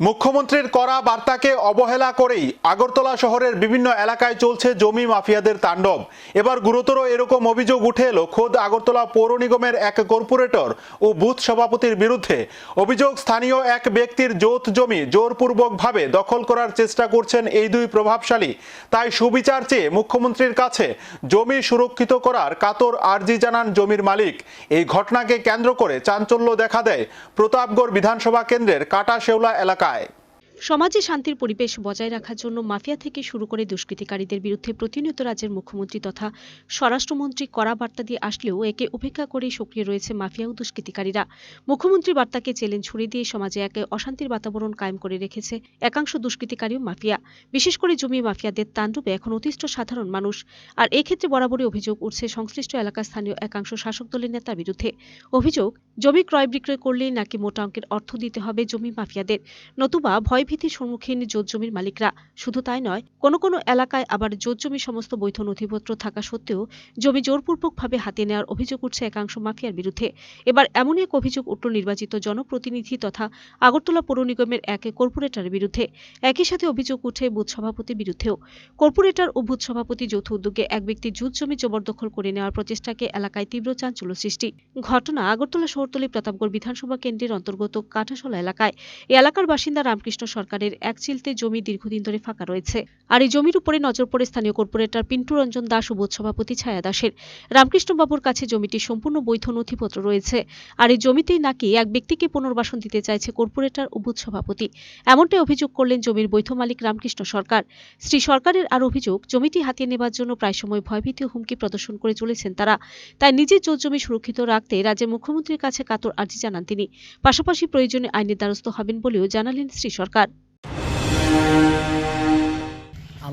মুখ্যমন্ত্রীর করা বার্তাকে অবহেলা করেই আগরতলা শহরের বিভিন্ন এলাকায় চলছে জমি মাফিয়াদের তাণ্ডব। এবার গুরুতর এরকম অভিযোগ উঠে এলো খোদ আগরতলা পৌর নিগমের এক কর্পোরেটর ও বুথ সভাপতির বিরুদ্ধে। অভিযোগ, স্থানীয় এক ব্যক্তির যৌথ জমি জোরপূর্বকভাবে দখল করার চেষ্টা করছেন এই দুই প্রভাবশালী। তাই সুবিচার চেয়ে মুখ্যমন্ত্রীর কাছে জমি সুরক্ষিত করার কাতর আর্জি জানান জমির মালিক। এই ঘটনাকে কেন্দ্র করে চাঞ্চল্য দেখা দেয় প্রতাপগড় বিধানসভা কেন্দ্রের কাটা শেওলা কাটাশেওলা এলাকায় সমাজে শান্তির পরিবেশ বজায় রাখার জন্য মাফিয়া থেকে শুরু করে দুষ্কৃতিকারীদের বিরুদ্ধে প্রতিনিয়ত রাজ্যের মুখ্যমন্ত্রী তথা স্বরাষ্ট্রমন্ত্রী কড়া বার্তা দিয়ে আসলেও একে উপেক্ষা করেই সক্রিয় রয়েছে মাফিয়া ও দুষ্কৃতিকারীরা। মুখ্যমন্ত্রী বার্তাকে চ্যালেঞ্জ ছড়িয়ে দিয়ে সমাজে এক অশান্তির বাতাবরণ কায়েম করে রেখেছে একাংশ দুষ্কৃতিকারী ও মাফিয়া। বিশেষ করে জমি মাফিয়াদের তাণ্ডবে এখন অতিষ্ঠ সাধারণ মানুষ। আর এক্ষেত্রে বরাবরই অভিযোগ উঠছে সংশ্লিষ্ট এলাকার স্থানীয় একাংশ শাসক দলের নেতার বিরুদ্ধে। অভিযোগ, জমি ক্রয় বিক্রয় করলেই নাকি মোটা অঙ্কের অর্থ দিতে হবে জমি মাফিয়াদের। নতুবা ভয়ভীতির সম্মুখীন জোট জমির মালিকরা। শুধু তাই নয়, কোনো কোনো এলাকায় আবার জোট জমি সমস্ত বৈধ নথিপত্র থাকা সত্ত্বেও জমি জোরপূর্বকভাবে হাতে নেওয়ার অভিযোগ উঠছে একাংশ মাফিয়ার বিরুদ্ধে। এবার এমনই এক অভিযোগ উঠল নির্বাচিত জনপ্রতিনিধি তথা আগরতলা পৌর নিগমের এক কর্পোরেটরের বিরুদ্ধে। একই সাথে অভিযোগ উঠে বুথ সভাপতির বিরুদ্ধেও। কর্পোরেটর ও বুথ সভাপতি যৌথ উদ্যোগে এক ব্যক্তি জুত জমি জবরদখল করে নেওয়ার প্রচেষ্টাকে এলাকায় তীব্র চাঞ্চল্য সৃষ্টি। ঘটনা আগরতলা শহরতলি প্রতাপগড় বিধানসভা কেন্দ্রের অন্তর্গত কাঠাশলা এলাকায়। এলাকার বাসিন্দা রামকৃষ্ণ সরকারের এক চিলতে জমি দীর্ঘদিন ধরে ফাঁকা রয়েছে। আর এই জমির উপরে নজর পড়ে স্থানীয় কর্পোরেটর পিন্টু রঞ্জন দাস ও বুথ সভাপতি ছায়া দাসের। রামকৃষ্ণ বাবুর কাছে জমিটি সম্পূর্ণ বৈধ নথিপত্র রয়েছে। আর এই জমিতেই নাকি এক ব্যক্তিকে পুনর্বাসন দিতে চাইছে কর্পোরেটর ও বুথ সভাপতি। এমনটাই অভিযোগ করলেন জমির বৈধ মালিক রামকৃষ্ণ সরকার। শ্রী সরকারের আর অভিযোগ, জমিটি হাতিয়ে নেবার জন্য প্রায় সময় ভয়ভীতি হুমকি প্রদর্শন করে চলেছেন তারা। তাই নিজের জোর জমি সুরক্ষিত রাখতে রাজ্যের মুখ্যমন্ত্রীর কাছে কাতর আর্জি জানান তিনি। পাশাপাশি প্রয়োজনে আইনের দ্বারস্থ হবেন বলেও জানালেন শ্রী সরকার।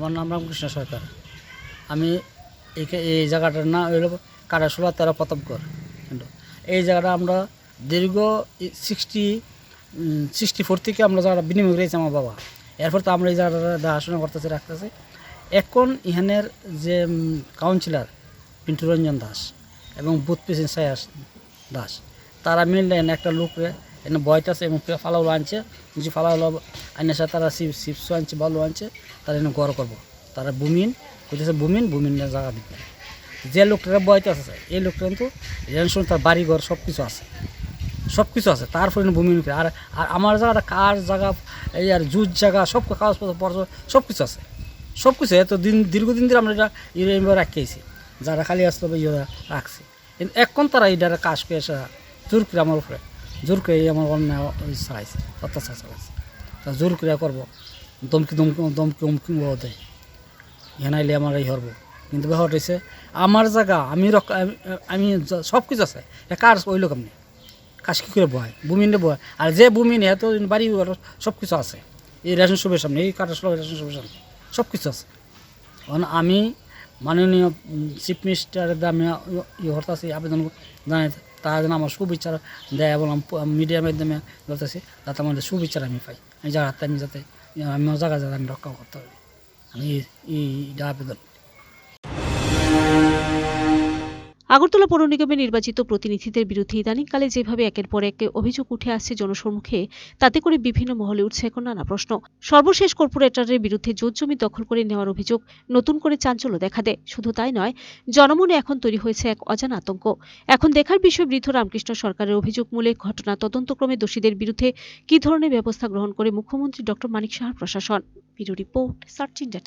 আমার নাম রামকৃষ্ণ সরকার। আমি এই জায়গাটার নাম হইল কাটাশোলা তেরো প্রতাপগড় এই জায়গাটা আমরা দীর্ঘ সিক্সটি সিক্সটি ফোর থেকে আমরা জায়গাটা বিনিময় করেছি আমার বাবা। এরপর তো আমরা এই জায়গাটা দেখাশোনা করতেছি, রাখতেছি। এখন ইহানের যে কাউন্সিলর পিন্টু রঞ্জন দাস এবং বুথ প্রেসিডেন্ট সায়াস দাস, তারা মিললে এনে একটা লোকরে এনে বয়টাছে এবং ফালাউলো আনছে, যে ফালাউলো আইনের সাথে তারা শিব শিবসু আনছে, বালু আনছে, তারা এনে গড় করব। তারা বুমিন কইতেছে বুমিন বুমিন জায়গা দিতে। যে লোকটা বয়তে আছে, এই লোকটা কিন্তু রেনশন তার বাড়ি ঘর সব কিছু আছে সব কিছু আছে তারপরে ভূমি করে। আর আর আমার জায়গাটা কার জায়গা, এই আর জুজ জায়গা সব কাগজপত্র পত্র সব কিছু আছে। সব কিছু এত দিন, দীর্ঘদিন ধরে আমরা এটা এইভাবে রাখিয়েছি যারা খালি আসলো ইয়ে রাখছি। কিন্তু এখন তারা এইটা কাজ করে এসে জোর আমার উপরে। জোর করে আমার অন্যায় চালাইছে, অত্যাচার চালাইছে। তা জোর করে করব, দমকি দমকি দমকি উমকি দেয়। হেনাইলে আমার এই হরবো। কিন্তু ব্যাপার হয়েছে আমার জায়গা, আমি আমি- সব কিছু আছে কার ওই লোক আপনি? কাজ কী করে বয়? বুমিনে বয়। আর যে বুমিনে এত বাড়ি সব কিছু আছে। এই রেশন শুভের সামনে, এই কাটার রেশন শুভের সামনে সব কিছু আছে। কারণ আমি মাননীয় চিফ মিনিস্টারের আমি ইয়ে করতেছি আবেদন জানাই তারা যেন আমার সুবিচার দেয় এবং মিডিয়ার মাধ্যমে বলতেছি, যাতে আমাদের সুবিচার আমি পাই। আমি জায়গাতে আমি যাতে, আমি জায়গা যাতে আমি রক্ষা করতে পারি। আমি এই আবেদন। আগরতলা পৌর নিগমের নির্বাচিত প্রতিনিধিদের বিরুদ্ধে ইদানিংকালে যেভাবে একের পর এক অভিযোগ উঠে আসছে জনসম্মুখে, তাতে করে বিভিন্ন মহলে উঠছে এখন নানা প্রশ্ন। সর্বশেষ কর্পোরেটরের বিরুদ্ধে জমি দখল করে নেওয়ার অভিযোগ নতুন করে চাঞ্চল্য দেখা দেয়। শুধু তাই নয়, জনমনে এখন তৈরি হয়েছে এক অজানা আতঙ্ক। এখন দেখার বিষয় বৃদ্ধ রামকৃষ্ণ সরকারের অভিযোগমূলক ঘটনা তদন্তক্রমে দোষীদের বিরুদ্ধে কী ধরনের ব্যবস্থা গ্রহণ করে মুখ্যমন্ত্রী ডক্টর মানিক সাহার প্রশাসন। Bureau report, search India